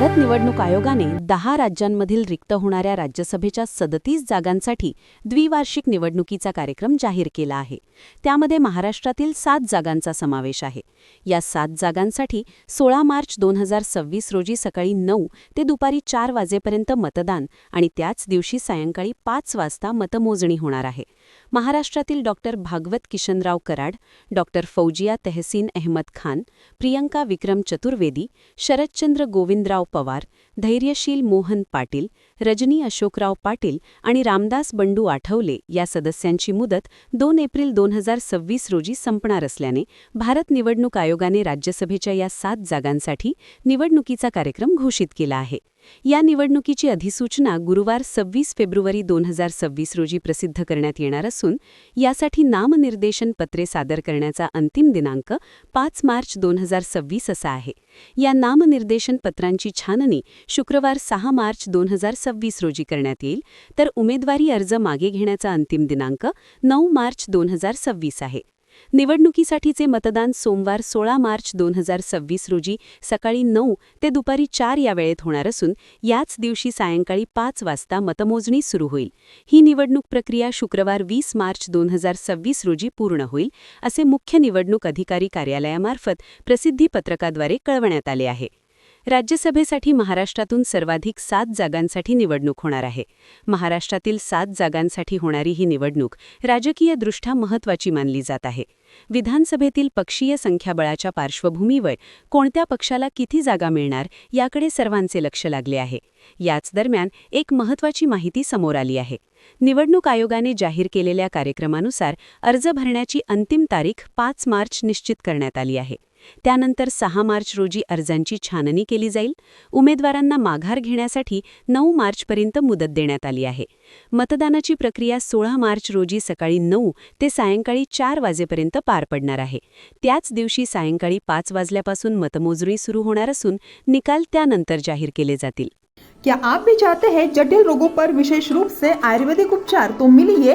भारत निवडणूक आयोगाने दहा राज्यांमधील रिक्त होणाऱ्या राज्यसभेच्या सदतीस जागांसाठी द्विवार्षिक निवडणुकीचा कार्यक्रम जाहीर केला आहे. त्यामध्ये महाराष्ट्रातील सात जागांचा समावेश आहे. या सात जागांसाठी सोळा मार्च दोन हजार सव्वीस रोजी सकाळी नऊ ते दुपारी चार वाजेपर्यंत मतदान आणि त्याच दिवशी सायंकाळी पाच वाजता मतमोजणी होणार आहे. महाराष्ट्रातील डॉक्टर भागवत किशनराव कराड डॉक्टर फौजिया तहसीन अहमद खान प्रियंका विक्रम चतुर्वेदी शरदचंद्र गोविंदराव पवार धैर्यशील मोहन पाटील रजनी अशोकराव पाटील आणि रामदास बंडू आठवले या सदस्यांची मुदत दोन एप्रिल दोन हजार सव्वीस रोजी संपणार असल्याने भारत निवडणूक आयोगाने राज्यसभेच्या या सात जागांसाठी निवडणुकीचा कार्यक्रम घोषित केला आहे. या निवडणुकीची अधिसूचना गुरुवार सव्वीस फेब्रुवारी दोन हजार सव्वीस रोजी प्रसिद्ध करण्यात येणार असून यासाठी नामनिर्देशन पत्रे सादर करण्याचा अंतिम दिनांक पाच मार्च दोन हजार सव्वीस असा आहे. या नामनिर्देशन पत्रांची छाननी शुक्रवार सहा मार्च दोन हजार सव्वीस रोजी करण्यात येईल तर उमेदवारी अर्ज मागे घेण्याचा अंतिम दिनांक नऊ मार्च दोन हजार सव्वीस आहे. निवडणुकीसाठीचे मतदान सोमवार सोळा मार्च दोन हजार सव्वीस रोजी सकाळी नऊ ते दुपारी चार या वेळेत होणार असून याच दिवशी सायंकाळी पाच वाजता मतमोजणी सुरू होईल. ही निवडणूक प्रक्रिया शुक्रवार वीस मार्च दोन हजार सव्वीस रोजी पूर्ण होईल असे मुख्य निवडणूक अधिकारी कार्यालयामार्फत प्रसिद्धी पत्रकाद्वारे कळवण्यात आले आहे. राज्यसभेसाठी महाराष्ट्रातून सर्वाधिक सात जागांसाठी निवडणूक होणार आहे. महाराष्ट्रातील सात जागांसाठी होणारी ही निवडणूक राजकीयदृष्ट्या महत्त्वाची मानली जात आहे. विधानसभेतील पक्षीय संख्याबळाच्या पार्श्वभूमीवर कोणत्या पक्षाला किती जागा मिळणार याकडे सर्वांचे लक्ष लागले आहे. याच दरम्यान एक महत्त्वाची माहिती समोर आली आहे. निवडणूक आयोगाने जाहीर केलेल्या कार्यक्रमानुसार अर्ज भरण्याची अंतिम तारीख पाच मार्च निश्चित करण्यात आली आहे. त्यानंतर सहा मार्च रोजी अर्जांची छाननी केली जाईल. उमेदवारांना माघार घेण्यासाठी नऊ मार्चपर्यंत मुदत देण्यात आली आहे. मतदानाची प्रक्रिया सोळा मार्च रोजी सकाळी नऊ ते सायंकाळी चार वाजेपर्यंत पार पडणार आहे. त्याच दिवशी सायंकाळी पाच वाजल्यापासून मतमोजणी सुरू होणार असून निकाल त्यानंतर जाहीर केले जातील. क्या आप भी चाहते हैं जटिल रोगों पर विशेष रूप से आयुर्वेदिक उपचार? तो मिलिए